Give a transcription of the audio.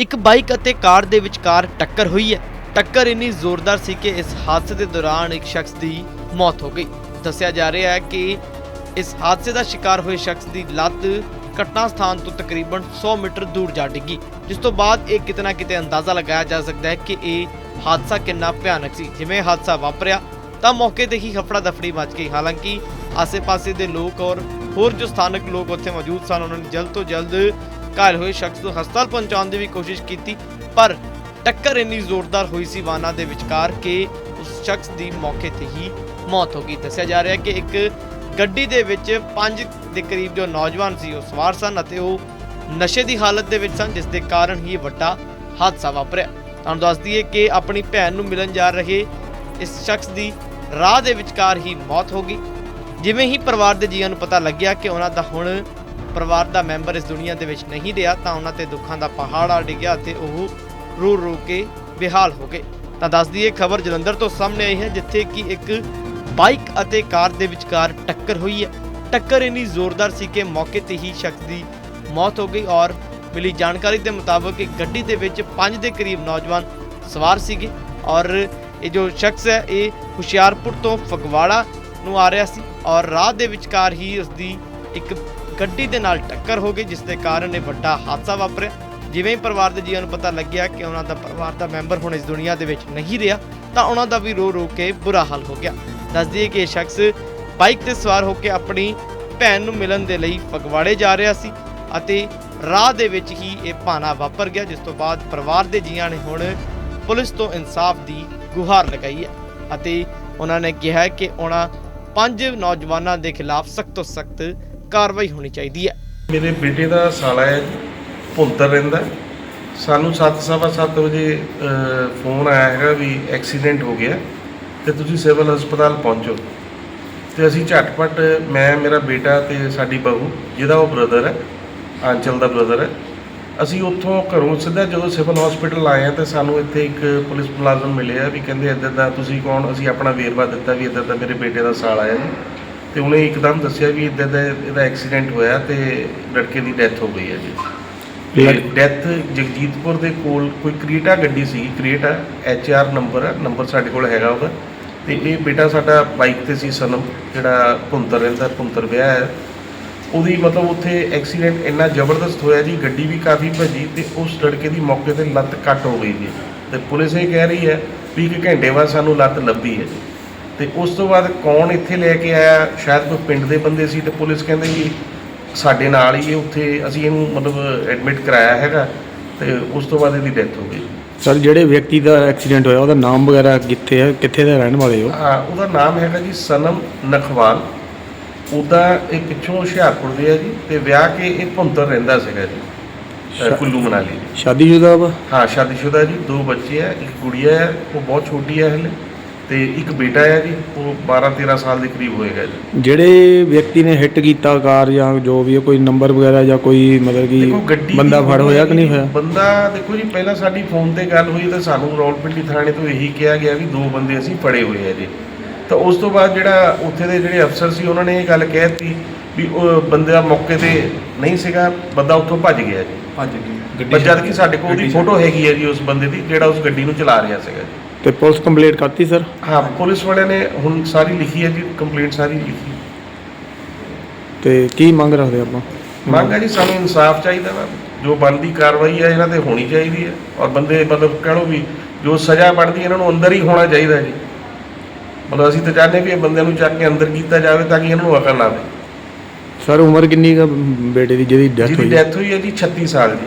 ਇੱਕ ਬਾਈਕ ਅਤੇ ਕਾਰ ਦੇ ਵਿਚਕਾਰ ਟੱਕਰ ਹੋਈ ਹੈ। ਟੱਕਰ ਇੰਨੀ ਜ਼ੋਰਦਾਰ ਸੀ ਕਿ ਇਸ ਹਾਦਸੇ ਦੇ ਦੌਰਾਨ ਇੱਕ ਸ਼ਖਸ ਦੀ ਮੌਤ ਹੋ ਗਈ। ਦੱਸਿਆ ਜਾ ਰਿਹਾ ਹੈ ਕਿ ਇਸ ਹਾਦਸੇ ਦਾ ਸ਼ਿਕਾਰ ਹੋਏ ਸ਼ਖਸ ਦੀ ਲੱਤ ਘਟਨਾ ਸਥਾਨ ਤੋਂ ਤਕਰੀਬਨ 100 ਮੀਟਰ ਦੂਰ ਜਾ ਡਿੱਗੀ, ਜਿਸ ਤੋਂ ਬਾਅਦ ਇਹ ਕਿਤੇ ਨਾ ਕਿਤੇ ਅੰਦਾਜ਼ਾ ਲਗਾਇਆ ਜਾ ਸਕਦਾ ਹੈ ਕਿ ਇਹ ਹਾਦਸਾ ਕਿੰਨਾ ਭਿਆਨਕ ਸੀ। ਜਿਵੇਂ ਹਾਦਸਾ ਵਾਪਰਿਆ, ਤਾਂ ਮੌਕੇ ਤੇ ਹੀ ਹਫੜਾ ਦਫੜੀ ਮਚ ਗਈ। ਹਾਲਾਂਕਿ ਆਸੇ ਪਾਸੇ ਦੇ ਲੋਕ ਔਰ ਹੋਰ ਜੋ ਸਥਾਨਕ ਲੋਕ ਉੱਥੇ ਮੌਜੂਦ ਸਨ, ਉਹਨਾਂ ਨੇ ਜਲਦ ਤੋਂ ਜਲਦ ਘਾਇਲ ਹੋਏ ਸ਼ਖਸ ਨੂੰ ਹਸਪਤਾਲ ਪਹੁੰਚਾਉਣ ਦੀ ਵੀ ਕੋਸ਼ਿਸ਼ ਕੀਤੀ, ਪਰ ਟੱਕਰ ਇੰਨੀ ਜ਼ੋਰਦਾਰ ਹੋਈ ਸੀ ਵਾਹਨਾਂ ਦੇ ਵਿਚਕਾਰ ਕਿ ਉਸ ਸ਼ਖਸ ਦੀ ਮੌਕੇ ਤੇ ਹੀ ਮੌਤ ਹੋ ਗਈ। ਦੱਸਿਆ ਜਾ ਰਿਹਾ ਹੈ ਕਿ ਇੱਕ ਗੱਡੀ ਦੇ ਵਿੱਚ ਪੰਜ ਦੇ ਕਰੀਬ ਜੋ ਨੌਜਵਾਨ ਸੀ, ਉਹ ਸਵਾਰ ਸਨ ਅਤੇ ਉਹ ਨਸ਼ੇ ਦੀ ਹਾਲਤ ਦੇ ਵਿੱਚ ਸਨ, ਜਿਸ ਦੇ ਕਾਰਨ ਹੀ ਇਹ ਵੱਡਾ ਹਾਦਸਾ ਵਾਪਰਿਆ। ਤੁਹਾਨੂੰ ਦੱਸ ਦਈਏ ਕਿ ਆਪਣੀ ਭੈਣ ਨੂੰ ਮਿਲਣ ਜਾ ਰਹੇ ਇਸ ਸ਼ਖਸ ਦੀ ਰਾਹ ਦੇ ਵਿਚਕਾਰ ਹੀ ਮੌਤ ਹੋ ਗਈ। ਜਿਵੇਂ ਹੀ ਪਰਿਵਾਰ ਦੇ ਜੀਆਂ ਨੂੰ ਪਤਾ ਲੱਗਿਆ ਕਿ ਉਹਨਾਂ ਦਾ ਹੁਣ ਪਰਿਵਾਰ ਦਾ ਮੈਂਬਰ ਇਸ ਦੁਨੀਆ ਦੇ ਵਿੱਚ ਨਹੀਂ ਰਿਹਾ, ਤਾਂ ਉਹਨਾਂ ਤੇ ਦੁੱਖਾਂ ਦਾ ਪਹਾੜ ਆ ਡਿੱਗਿਆ ਤੇ ਉਹ ਰੋ ਰੋ ਕੇ ਬੇਹਾਲ ਹੋ ਗਏ। ਤਾਂ ਦੱਸਦੀ ਇਹ ਖਬਰ ਜਲੰਧਰ ਤੋਂ ਸਾਹਮਣੇ ਆਈ ਹੈ, ਜਿੱਥੇ ਕਿ ਇੱਕ ਬਾਈਕ ਅਤੇ ਕਾਰ ਦੇ ਵਿਚਕਾਰ ਟੱਕਰ ਹੋਈ ਹੈ। ਟੱਕਰ ਇੰਨੀ ਜ਼ੋਰਦਾਰ ਸੀ ਕਿ ਮੌਕੇ ਤੇ ਹੀ ਸ਼ਖਸ ਦੀ ਮੌਤ ਹੋ ਗਈ ਔਰ ਮਿਲੀ ਜਾਣਕਾਰੀ ਦੇ ਮੁਤਾਬਕ ਇੱਕ ਗੱਡੀ ਦੇ ਵਿੱਚ ਪੰਜ ਦੇ ਕਰੀਬ ਨੌਜਵਾਨ ਸਵਾਰ ਸੀਗੇ ਔਰ ਇਹ ਜੋ ਸ਼ਖਸ ਹੈ, ਇਹ ਹੁਸ਼ਿਆਰਪੁਰ ਤੋਂ ਫਗਵਾੜਾ ਨੂੰ ਆ ਰਿਹਾ ਸੀ ਔਰ ਰਾਹ ਦੇ ਵਿਚਕਾਰ ਹੀ ਉਸ ਦੀ ਇੱਕ ਗੱਡੀ ਦੇ ਨਾਲ ਟੱਕਰ ਹੋ ਗਈ ਜਿਸ ਦੇ ਕਾਰਨ ਇਹ ਵੱਡਾ ਹਾਦਸਾ ਵਾਪਰਿਆ। ਜਿਵੇਂ ਹੀ ਪਰਿਵਾਰ ਦੇ ਜੀਆਂ ਨੂੰ ਪਤਾ ਲੱਗਿਆ ਕਿ ਉਹਨਾਂ ਦਾ ਪਰਿਵਾਰ ਦਾ ਮੈਂਬਰ ਹੁਣ ਇਸ ਦੁਨੀਆ ਦੇ ਵਿੱਚ ਨਹੀਂ ਰਿਹਾ, ਤਾਂ ਉਹਨਾਂ ਦਾ ਵੀ ਰੋ ਰੋ ਕੇ ਬੁਰਾ ਹਾਲ ਹੋ ਗਿਆ। ਦੱਸ ਦਈਏ ਕਿ ਇਹ ਸ਼ਖਸ ਬਾਈਕ ਤੇ ਸਵਾਰ ਹੋ ਕੇ ਆਪਣੀ ਭੈਣ ਨੂੰ ਮਿਲਣ ਦੇ ਲਈ ਫਗਵਾੜੇ ਜਾ ਰਿਹਾ ਸੀ ਅਤੇ ਰਾਹ ਦੇ ਵਿੱਚ ਹੀ ਇਹ ਭਾਣਾ ਵਾਪਰ ਗਿਆ, ਜਿਸ ਤੋਂ ਬਾਅਦ ਪਰਿਵਾਰ ਦੇ ਜੀਆਂ ਨੇ ਹੁਣ ਪੁਲਿਸ ਤੋਂ ਇਨਸਾਫ ਦੀ ਗੁਹਾਰ ਲਗਾਈ ਹੈ ਅਤੇ ਉਹਨਾਂ ਨੇ ਕਿਹਾ ਕਿ ਉਹਨਾਂ ਪੰਜ ਨੌਜਵਾਨਾਂ ਦੇ ਖਿਲਾਫ ਸਖਤ ਤੋਂ ਸਖਤ ਕਾਰਵਾਈ ਹੋਣੀ ਚਾਹੀਦੀ ਹੈ। ਮੇਰੇ ਬੇਟੇ ਦਾ ਸਾਲਾ ਹੈ ਭੁੰਤਰ ਰਹਿੰਦਾ ਸਾਨੂੰ 7:30 ਵਜੇ ਫੋਨ ਆਇਆ ਹੈਗਾ ਵੀ ਐਕਸੀਡੈਂਟ ਹੋ ਗਿਆ ਤੇ ਤੁਸੀਂ ਸਿਵਲ ਹਸਪਤਾਲ ਪਹੁੰਚੋ। ਤੇ ਅਸੀਂ ਝਟਪਟ, ਮੈਂ, ਮੇਰਾ ਬੇਟਾ ਤੇ ਸਾਡੀ ਬਹੂ, ਜਿਹਦਾ ਉਹ ਬ੍ਰਦਰ ਹੈ, ਆਂਚਲ ਦਾ ਬ੍ਰਦਰ ਹੈ, ਅਸੀਂ ਉੱਥੋਂ ਘਰੋਂ ਸਿੱਧਾ ਜਦੋਂ ਸਿਵਲ ਹਸਪੀਟਲ ਆਏ ਆ ਤੇ ਸਾਨੂੰ ਇੱਥੇ ਇੱਕ ਪੁਲਿਸ ਮੁਲਾਜ਼ਮ ਮਿਲਿਆ ਵੀ ਕਹਿੰਦੇ ਇੱਦਾਂ ਦਾ ਤੁਸੀਂ ਕੌਣ? ਅਸੀਂ ਆਪਣਾ ਵੇਰਵਾ ਦਿੱਤਾ ਵੀ ਇੱਦਾਂ ਦਾ ਮੇਰੇ ਬੇਟੇ ਦਾ ਸਾਲ ਆਇਆ ਜੀ ਤੇ ਉਹਨੇ ਇੱਕਦਮ ਦੱਸਿਆ ਵੀ ਇੱਦਾਂ ਦਾ ਇਹਦਾ ਐਕਸੀਡੈਂਟ ਹੋਇਆ ਤੇ ਲੜਕੇ ਦੀ ਡੈਥ ਹੋ ਗਈ ਹੈ ਜੀ। ਡੈਥ ਜਗਜੀਤਪੁਰ ਦੇ ਕੋਲ ਕੋਈ ਕ੍ਰੀਟਾ ਗੱਡੀ ਸੀ ਕ੍ਰੀਟਾ ਐਚ ਆਰ ਨੰਬਰ ਹੈ ਨੰਬਰ ਸਾਡੇ ਕੋਲ ਹੈਗਾ ਉਹਦਾ। ਤੇ ਇਹ ਬੇਟਾ ਸਾਡਾ ਬਾਈਕ ਤੇ ਸੀ ਸਨਮ ਜਿਹੜਾ ਭੁੰਤਰ ਰਹਿੰਦਾ ਭੁੰਤਰ ਵਿਆਹ ਹੈ। ਉਹਦੀ ਮਤਲਬ ਉੱਥੇ ਐਕਸੀਡੈਂਟ ਇੰਨਾ ਜ਼ਬਰਦਸਤ ਹੋਇਆ ਜੀ ਗੱਡੀ ਵੀ ਕਾਫੀ ਭੱਜੀ ਤੇ ਉਸ ਲੜਕੇ ਦੀ ਮੌਕੇ ਤੇ ਲੱਤ ਕੱਟ ਹੋ ਗਈ ਜੀ। ਤੇ ਪੁਲਿਸ ਇਹ ਕਹਿ ਰਹੀ ਹੈ ਵੀ ਇੱਕ ਘੰਟੇ ਬਾਅਦ ਸਾਨੂੰ ਲੱਤ ਲੱਭੀ ਹੈ ਜੀ। ਤੇ ਉਸ ਤੋਂ ਬਾਅਦ ਕੌਣ ਇੱਥੇ ਲੈ ਕੇ ਆਇਆ? ਸ਼ਾਇਦ ਕੋਈ ਪਿੰਡ ਦੇ ਬੰਦੇ ਸੀ ਤੇ ਪੁਲਿਸ ਕਹਿੰਦੇ ਜੀ ਸਾਡੇ ਨਾਲ ਹੀ ਇਹ ਉੱਥੇ ਅਸੀਂ ਇਹਨੂੰ ਮਤਲਬ ਐਡਮਿਟ ਕਰਾਇਆ ਹੈਗਾ ਤੇ ਉਸ ਤੋਂ ਬਾਅਦ ਇਹਦੀ ਡੈਥ ਹੋ ਗਈ। ਸਰ ਜਿਹੜੇ ਵਿਅਕਤੀ ਦਾ ਐਕਸੀਡੈਂਟ ਹੋਇਆ ਉਹਦਾ ਨਾਮ ਵਗੈਰਾ ਕਿੱਥੇ ਹੈ? ਕਿੱਥੇ ਦਾ ਰਹਿਣ ਵਾਲੇ ਹੋ ਹਾਂ ਉਹਦਾ ਨਾਮ ਹੈਗਾ ਜੀ ਸਨਮ ਨਖਵਾਲ। ਉਹਦਾ ਇਹ ਪਿੱਛੋਂ ਹੁਸ਼ਿਆਰਪੁਰ ਦੇ ਆ ਜੀ ਤੇ ਵਿਆਹ ਕੇ ਇਹ ਭੁੰਤਰ ਰਹਿੰਦਾ ਸੀਗਾ ਜੀ ਕੁੱਲੂ ਮਨਾਲੀ ਸ਼ਾਦੀशुदा ਵਾ? ਹਾਂ ਸ਼ਾਦੀ ਸ਼ਾਦੀशुदा ਜੀ ਦੋ ਬੱਚੇ ਆ ਇੱਕ ਗੁੜੀਆ ਹੈ ਉਹ ਬਹੁਤ ਛੋਟੀ ਹੈ ਹਲੇ। ਤੇ ਇੱਕ ਬੇਟਾ ਹੈ ਜੀ ਉਹ 12 13 ਸਾਲ ਦੇ ਕਰੀਬ ਹੋਏਗਾ ਜੀ। ਜਿਹੜੇ ਵਿਅਕਤੀ ਨੇ ਹਿੱਟ ਕੀਤਾ ਕਾਰ ਜਾਂ ਜੋ ਵੀ ਹੈ ਕੋਈ ਨੰਬਰ ਵਗੈਰਾ ਜਾਂ ਕੋਈ ਮਤਲਬ ਦੇਖੋ ਗੱਡੀ ਕਿ ਬੰਦਾ ਦੀ ਫੜ ਹੋਇਆ ਕਿ ਨਹੀਂ ਹੋਇਆ? ਬੰਦਾ ਦੇਖੋ ਜੀ ਪਹਿਲਾਂ ਸਾਡੀ ਫੋਨ ਤੇ ਗੱਲ ਹੋਈ ਤਾਂ ਸਾਨੂੰ ਰੌਲਪਿੰਡੀ ਥਾਣੇ ਤੋਂ ਇਹੀ ਕਿਹਾ ਗਿਆ ਵੀ ਦੋ ਬੰਦੇ ਅਸੀਂ ਫੜੇ ਹੋਏ ਆ ਜੀ। ਤਾਂ ਉਸ ਤੋਂ ਬਾਅਦ ਜਿਹੜਾ ਉੱਥੇ ਦੇ ਜਿਹੜੇ ਅਫਸਰ ਸੀ ਉਹਨਾਂ ਨੇ ਇਹ ਗੱਲ ਕਹਿਤੀ ਵੀ ਉਹ ਬੰਦਾ ਮੌਕੇ ਤੇ ਨਹੀਂ ਸੀਗਾ ਬੰਦਾ ਉੱਥੋਂ ਭੱਜ ਗਿਆ ਜੀ। ਭੱਜ ਗਈ ਪਰ ਜਦ ਕਿ ਸਾਡੇ ਕੋਲ ਉਹਦੀ ਫੋਟੋ ਹੈਗੀ ਹੈ ਜੀ ਉਸ ਬੰਦੇ ਦੀ ਜਿਹੜਾ ਉਸ ਗੱਡੀ ਨੂੰ ਚਲਾ ਰਿਹਾ ਸੀਗਾ ਜੀ। ਤੇ ਪੁਲਿਸ ਕੰਪਲੀਟ ਕਰਤੀ ਸਰ? ਹਾਂ ਪੁਲਿਸ ਵਾਲਿਆਂ ਨੇ ਹੁਣ ਸਾਰੀ ਲਿਖੀ ਹੈ ਜੀ ਕੰਪਲੇਂਟ ਸਾਰੀ ਲਿਖੀ ਤੇ ਕੀ ਮੰਗ ਰੱਖਦੇ ਆਪਾਂ? ਮੰਗ ਹੈ ਜੀ ਸਾਨੂੰ ਇਨਸਾਫ ਚਾਹੀਦਾ ਵਾ। ਜੋ ਬਣਦੀ ਕਾਰਵਾਈ ਹੈ ਇਹਨਾਂ ਤੇ ਹੋਣੀ ਚਾਹੀਦੀ ਹੈ। ਔਰ ਬੰਦੇ ਮਤਲਬ ਕਹਿ ਲਓ ਵੀ ਜੋ ਸਜ਼ਾ ਬਣਦੀ ਹੈ ਇਹਨਾਂ ਨੂੰ ਅੰਦਰ ਹੀ ਹੋਣਾ ਚਾਹੀਦਾ ਜੀ। ਮਤਲਬ ਅਸੀਂ ਤਾਂ ਚਾਹੁੰਦੇ ਵੀ ਇਹ ਬੰਦਿਆਂ ਨੂੰ ਚੱਕ ਕੇ ਅੰਦਰ ਕੀਤਾ ਜਾਵੇ ਤਾਂ ਕਿ ਇਹਨਾਂ ਨੂੰ ਅਕਲ ਆਵੇ। ਸਰ ਉਮਰ ਕਿੰਨੀ ਕੁ ਬੇਟੇ ਦੀ ਜਿਹਦੀ ਡੈਥ ਜਿਹਦੀ ਹੋਈ ਡੈਥ ਹੋਈ ਹੈ ਜੀ 36 ਸਾਲ ਦੀ।